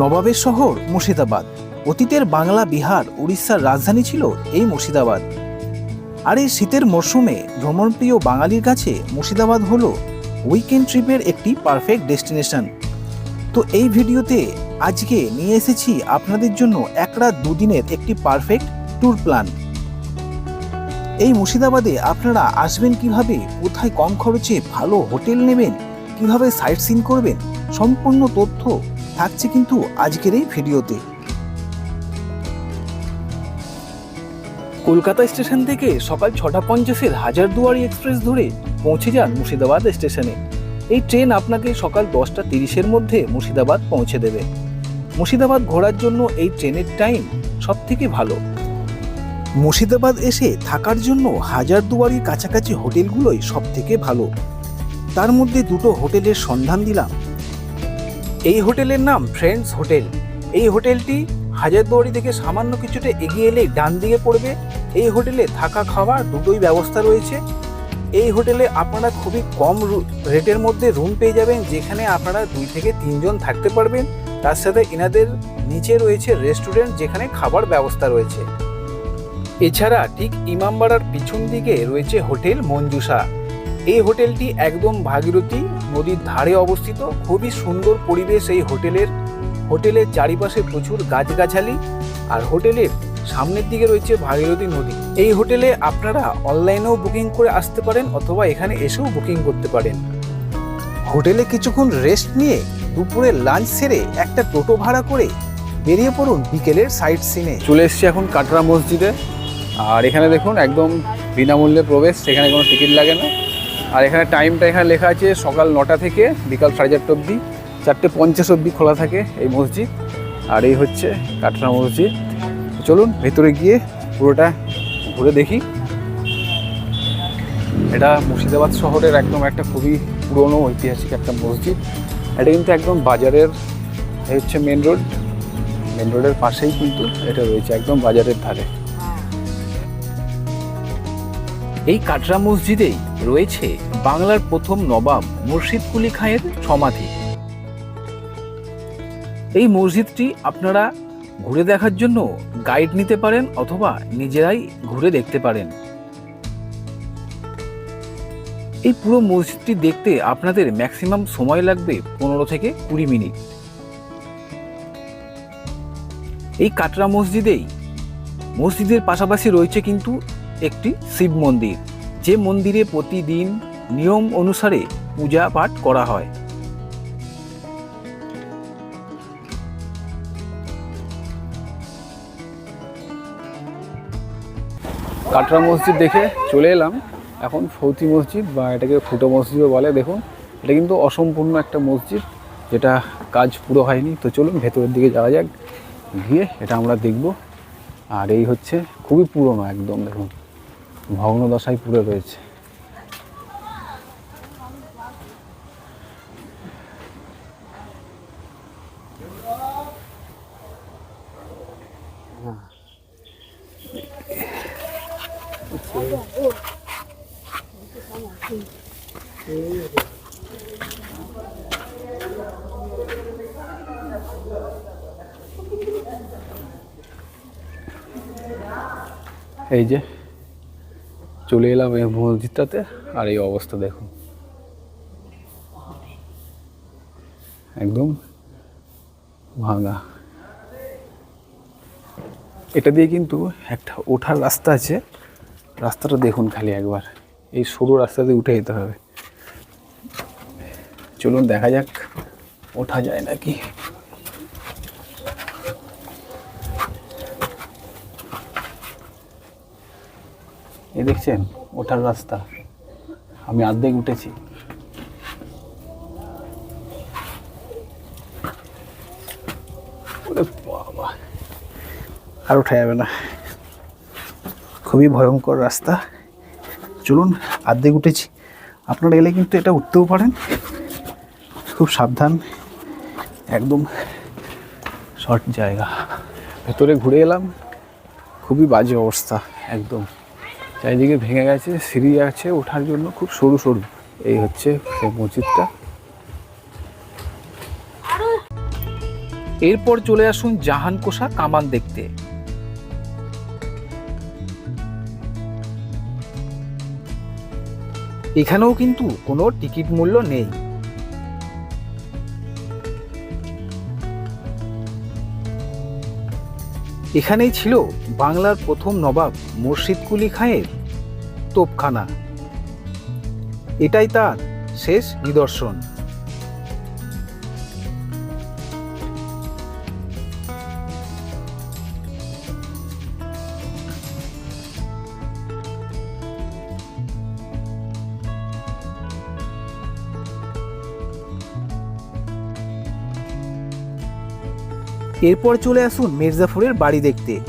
নবাবের শহর মুর্শিদাবাদ। অতীতের বাংলা, বিহার, উড়িষ্যার রাজধানী ছিল এই মুর্শিদাবাদ। আর এই শীতের মরশুমে ভ্রমণপ্রিয় বাঙালির কাছে মুর্শিদাবাদ হলো উইকেন্ড ট্রিপের একটি পারফেক্ট ডেস্টিনেশন তো এই ভিডিওতে আজকে নিয়ে এসেছি আপনাদের জন্য এক রাত দুদিনের একটি পারফেক্ট ট্যুর প্ল্যান এই মুর্শিদাবাদে আপনারা আসবেন কীভাবে, কোথায় কম খরচে ভালো হোটেল নেবেন, কীভাবে সাইট সিন করবেন, সম্পূর্ণ তথ্য থাকছে কিন্তু আজকের এই ভিডিওতে। কলকাতা স্টেশন থেকে সকাল ছটা পঞ্চাশের হাজারদুয়ারি এক্সপ্রেস ধরে পৌঁছে যান মুর্শিদাবাদ স্টেশনে। এই ট্রেন আপনাকে সকাল দশটা তিরিশের মধ্যে মুর্শিদাবাদ পৌঁছে দেবে। মুর্শিদাবাদ ঘোরার জন্য এই ট্রেনের টাইম সব থেকে ভালো। মুর্শিদাবাদ এসে থাকার জন্য হাজারদুয়ারির কাছাকাছি হোটেলগুলোই সব থেকে ভালো। তার মধ্যে দুটো হোটেলের সন্ধান দিলাম। এই হোটেলের নাম ফ্রেন্ডস হোটেল। এই হোটেলটি হাজারদুয়ারি থেকে সামান্য কিছুটা এগিয়ে এলে ডান দিকে পড়বে। এই হোটেলে থাকা খাওয়া দুটোই ব্যবস্থা রয়েছে। এই হোটেলে আপনারা খুবই কম রেটের মধ্যে রুম পেয়ে যাবেন, যেখানে আপনারা দুই থেকে তিনজন থাকতে পারবেন। তার সাথে এনাদের নিচে রয়েছে রেস্টুরেন্ট, যেখানে খাবার ব্যবস্থা রয়েছে। এছাড়া ঠিক ইমামবাড়ার পিছন দিকে রয়েছে হোটেল মঞ্জুসা এই হোটেলটি একদম ভাগীরথী নদীর ধারে অবস্থিত। খুবই সুন্দর পরিবেশ এই হোটেলের। হোটেলের চারিপাশে প্রচুর গাছগাছালি আর হোটেলের সামনের দিকে রয়েছে ভাগীরথী নদী। এই হোটেলে আপনারা অনলাইনেও বুকিং করে আসতে পারেন অথবা এখানে এসেও বুকিং করতে পারেন। হোটেলে কিছুক্ষণ রেস্ট নিয়ে দুপুরে লাঞ্চ সেরে একটা টোটো ভাড়া করে বেরিয়ে পড়ুন বিকেলের সাইট সিনে। চলে এসেছি এখন কাটরা মসজিদে। আর এখানে দেখুন একদম বিনামূল্যে প্রবেশ, সেখানে কোনো টিকিট লাগে না। আর এখানে টাইমটা এখানে লেখা আছে সকাল নটা থেকে বিকাল সাড়ে চারটে অবধি। চারটে পঞ্চাশ অবধি খোলা থাকে এই মসজিদ। আর এই হচ্ছে কাটরা মসজিদ। চলুন ভেতরে গিয়ে পুরোটা ঘুরে দেখি। এটা মুর্শিদাবাদ শহরের একদম একটা খুবই পুরনো ঐতিহাসিক একটা মসজিদ। এটা কিন্তু একদম বাজারের এই হচ্ছে মেন রোড মেন রোডের পাশেই কিন্তু এটা রয়েছে একদম বাজারের ধারে। এই কাটরা মসজিদেই রয়েছে বাংলার প্রথম নবাব মুর্শিদ কুলি খাঁয়ের সমাধি। এই মসজিদটি আপনারা ঘুরে দেখার জন্য গাইড নিতে পারেন অথবা নিজেরাই ঘুরে দেখতে পারেন। এই পুরো মসজিদটি দেখতে আপনাদের ম্যাক্সিমাম সময় লাগবে পনেরো থেকে কুড়ি মিনিট। এই কাটরা মসজিদেই মসজিদের পাশাপাশি রয়েছে কিন্তু একটি শিব মন্দির। যে মন্দিরে প্রতিদিন নিয়ম অনুসারে পূজা পাঠ করা হয়। কাটরা মসজিদ দেখে চলে এলাম। এখন ফৌতি মসজিদ বা এটাকে ফুটো মসজিদও বলে। দেখুন, এটা কিন্তু অসম্পূর্ণ একটা মসজিদ, যেটা কাজ পুরো হয়নি। তো চলুন ভেতরের দিকে যাওয়া যাক, গিয়ে এটা আমরা দেখব। আর এই হচ্ছে খুবই পুরনো একদম, দেখুন। ভগ্ন দশায় পুরো রয়েছে। এই যে চলে এলাম এই মসজিদটাতে। আর এই অবস্থা দেখুন একদম ভাঙা। এটা দিয়ে কিন্তু একটা ওঠার রাস্তা আছে। রাস্তাটা দেখুন খালি একবার। এই সরু রাস্তা দিয়ে উঠে যেতে হবে। চলুন দেখা যাক, ওঠা যায় নাকি? দেখছেন? ওঠার রাস্তা। আমি আর্ধেক উঠেছি। আর ওঠা যাবে না। খুবই ভয়ঙ্কর রাস্তা। চলুন, আর্ধেক উঠেছি। আপনারা এলে কিন্তু এটা উঠতেও পারেন। খুব সাবধান। একদম শর্ট জায়গা। ভেতরে ঘুরে এলাম। খুবই বাজে অবস্থা, একদম। চারিদিকে ভেঙে গেছে, সিঁড়ি আছে ওঠার জন্য, খুব সরু সরু। এই হচ্ছে সেই মসজিদটা। এরপর চলে আসুন জাহানকোষা কামান দেখতে। এখানেও কিন্তু কোনো টিকিট মূল্য নেই। এখানেই ছিল বাংলার প্রথম নবাব মুর্শিদ কুলি খাঁয়ের তোপখানা। এটাই তার শেষ নিদর্শন। এরপর চলে আসুন মির্জাফরের বাড়ি দেখতে।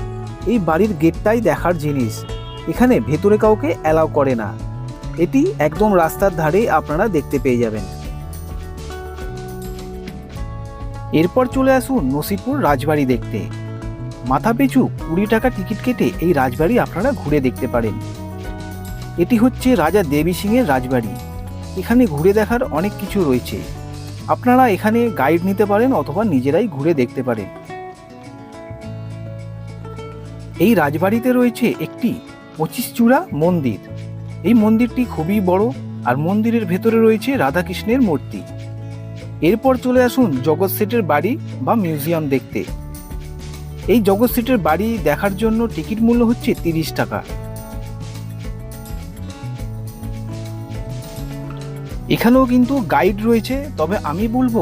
এই বাড়ির গেটটাই দেখার জিনিস। এখানে ভেতরে কাউকে অ্যালাউ করে না। এটি একদম রাস্তার ধারে আপনারা দেখতে পেয়ে যাবেন। এরপর চলে আসুন নসিপুর রাজবাড়ি দেখতে। মাথা পিছু কুড়ি টাকা টিকিট কেটে এই রাজবাড়ি আপনারা ঘুরে দেখতে পারেন। এটি হচ্ছে রাজা দেবী সিংয়ের রাজবাড়ি। এখানে ঘুরে দেখার অনেক কিছু রয়েছে। আপনারা এখানে গাইড নিতে পারেন অথবা নিজেরাই ঘুরে দেখতে পারেন। এই রাজবাড়িতে রয়েছে একটি পঁচিশ চূড়া মন্দির। এই মন্দিরটি খুবই বড় আর মন্দিরের ভেতরে রয়েছে রাধাকৃষ্ণের মূর্তি। এরপর চলে আসুন জগৎ সেটের বাড়ি বা মিউজিয়াম দেখতে। এই জগৎ সেটের বাড়ি দেখার জন্য টিকিট মূল্য হচ্ছে তিরিশ টাকা। এখানেও কিন্তু গাইড রয়েছে, তবে আমি বলব,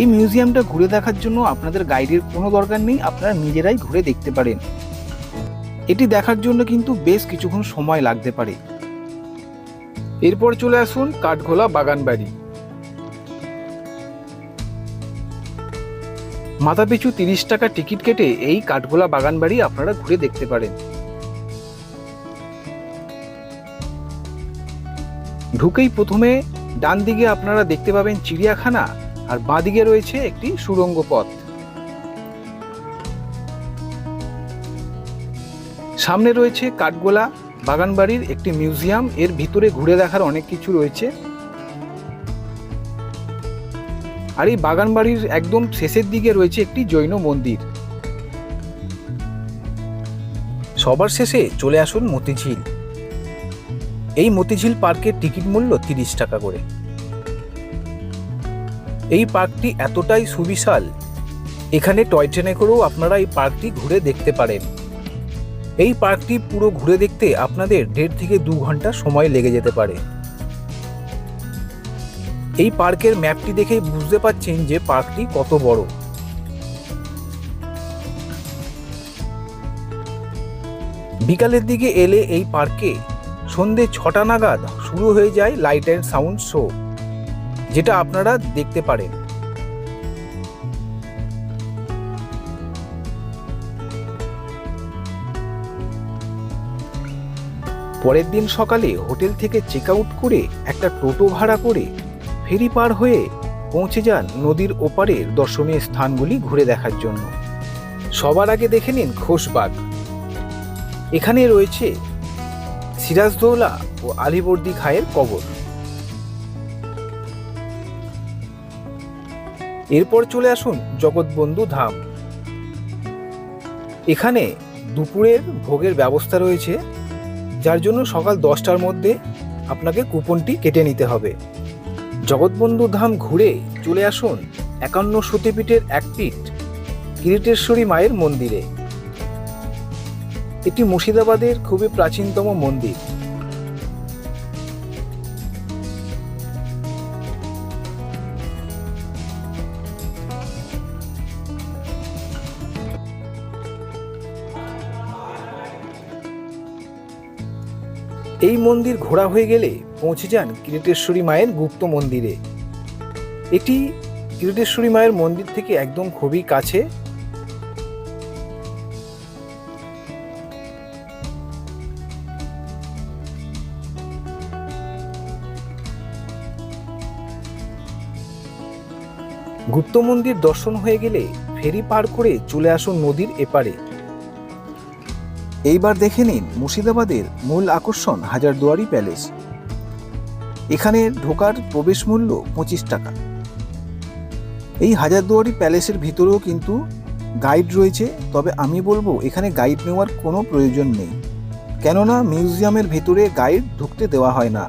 এই মিউজিয়ামটা ঘুরে দেখার জন্য আপনাদের গাইডের কোনো দরকার নেই, আপনারা নিজেরাই ঘুরে দেখতে পারেন। এটি দেখার জন্য কিন্তু বেশ কিছুক্ষণ সময় লাগতে পারে। এরপর চলে আসুন কাঠঘোলা বাগান বাড়ি মাথাপিছু তিরিশ টাকা টিকিট কেটে এই কাঠগোলা বাগান বাড়ি আপনারা ঘুরে দেখতে পারেন। ঢুকেই প্রথমে ডান দিকে আপনারা দেখতে পাবেন চিড়িয়াখানা আর বাঁ দিকে রয়েছে একটি সুড়ঙ্গ পথ। সামনে রয়েছে কাঠগোলা বাগানবাড়ির একটি মিউজিয়াম, এর ভিতরে ঘুরে দেখার অনেক কিছু রয়েছে। আর এই বাগানবাড়ির একদম শেষের দিকে রয়েছে একটি জৈন মন্দির। সবার শেষে চলে আসুন মতিঝিল। এই মতিঝিল পার্কের টিকিট মূল্য তিরিশ টাকা করে। এই পার্কটি এতটাই সুবিশাল, এখানে টয় ট্রেনে করেও আপনারা এই পার্কটি ঘুরে দেখতে পারেন। এই পার্কটি পুরো ঘুরে দেখতে আপনাদের দেড় থেকে দু ঘণ্টা সময় লেগে যেতে পারে। এই পার্কের ম্যাপটি দেখেই বুঝতে পাচ্ছেন যে পার্কটি কত বড়। বিকালের দিকে এলে এই পার্কে সন্ধে ছটা নাগাদ শুরু হয়ে যায় লাইট অ্যান্ড সাউন্ড শো যেটা আপনারা দেখতে পারেন। পরের দিন সকালে হোটেল থেকে চেক আউট করে একটা টোটো ভাড়া করে ফেরি পার হয়ে পৌঁছে যান নদীর ওপারের দর্শনীয় স্থানগুলি ঘুরে দেখার জন্য। সবার আগে দেখে নিন ঘোষবাগ এখানে রয়েছে সিরাজদৌলা ও আলিবর্দি খায়ের কবর। এরপর চলে আসুন জগৎবন্ধু ধাম। এখানে দুপুরের ভোগের ব্যবস্থা রয়েছে, যার জন্য সকাল দশটার মধ্যে আপনাকে কুপনটি কেটে নিতে হবে। জগৎবন্ধু ধাম ঘুরে চলে আসুন একান্ন সতীপীঠের এক পীঠ কিরিটেশ্বরী মায়ের মন্দিরে। এটি মুর্শিদাবাদের খুবই প্রাচীনতম মন্দির। এই মন্দির ঘোরা হয়ে গেলে পৌঁছে যান কিরিটেশ্বরী মায়ের গুপ্ত মন্দিরে। এটি কিরিটেশ্বরী মায়ের মন্দির থেকে একদম খুবই কাছে গুপ্ত মন্দির দর্শন হয়ে গেলে ফেরি পার করে চলে আসুন নদীর এপারে। এইবার দেখে নিন মুর্শিদাবাদের মূল আকর্ষণ হাজারদুয়ারি প্যালেস। এখানে ঢোকার প্রবেশ মূল্য পঁচিশ টাকা। এই হাজারদুয়ারি প্যালেসের ভিতরেও কিন্তু গাইড রয়েছে, তবে আমি বলব এখানে গাইড নেওয়ার কোনো প্রয়োজন নেই। কেননা মিউজিয়ামের ভেতরে গাইড ঢুকতে দেওয়া হয় না।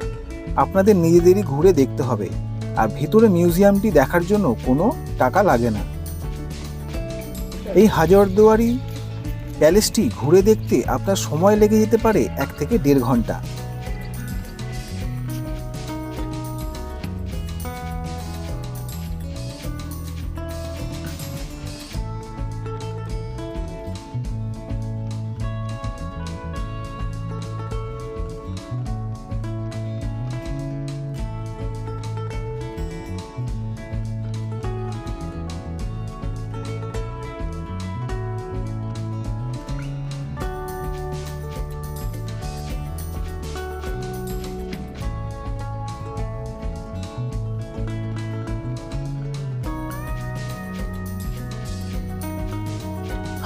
আপনাদের নিজেদেরই ঘুরে দেখতে হবে। আর ভেতরে মিউজিয়ামটি দেখার জন্য কোনো টাকা লাগে না। এই হাজারদুয়ারি প্যালেসটি ঘুরে দেখতে আপনার সময় লেগে যেতে পারে এক থেকে দেড় ঘণ্টা।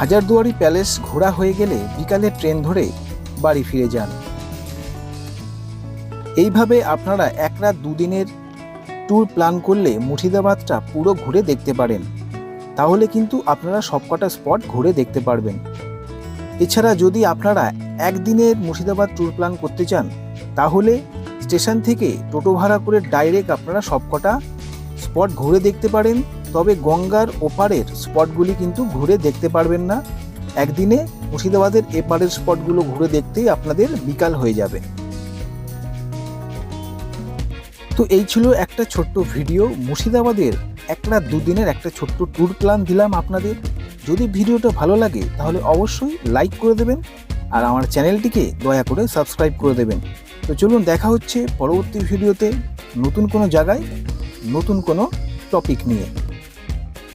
হাজারদুয়ারি প্যালেস ঘোরা হয়ে গেলে বিকালে ট্রেন ধরে বাড়ি ফিরে যান। এইভাবে আপনারা এক রাত দুদিনের ট্যুর প্ল্যান করলে মুর্শিদাবাদটা পুরো ঘুরে দেখতে পারেন। তাহলে কিন্তু আপনারা সবকটা স্পট ঘুরে দেখতে পারবেন। এছাড়া যদি আপনারা একদিনের মুর্শিদাবাদ ট্যুর প্ল্যান করতে চান, তাহলে স্টেশন থেকে টোটো ভাড়া করে ডাইরেক্ট আপনারা সবকটা স্পট ঘুরে দেখতে পারেন। তবে গঙ্গার ওপারের স্পটগুলি কিন্তু ঘুরে দেখতে পারবেন না। একদিনে মুর্শিদাবাদের এপারের স্পটগুলো ঘুরে দেখতেই আপনাদের বিকাল হয়ে যাবে। তো এই ছিল একটা ছোট্ট ভিডিও। মুর্শিদাবাদের একটা দুদিনের একটা ছোট্ট ট্যুর প্ল্যান দিলাম আপনাদের। যদি ভিডিওটা ভালো লাগে তাহলে অবশ্যই লাইক করে দেবেন আর আমার চ্যানেলটিকে দয়া করে সাবস্ক্রাইব করে দেবেন। তো চলুন দেখা হচ্ছে পরবর্তী ভিডিওতে নতুন কোনো জায়গায়, নতুন কোনো টপিক নিয়ে।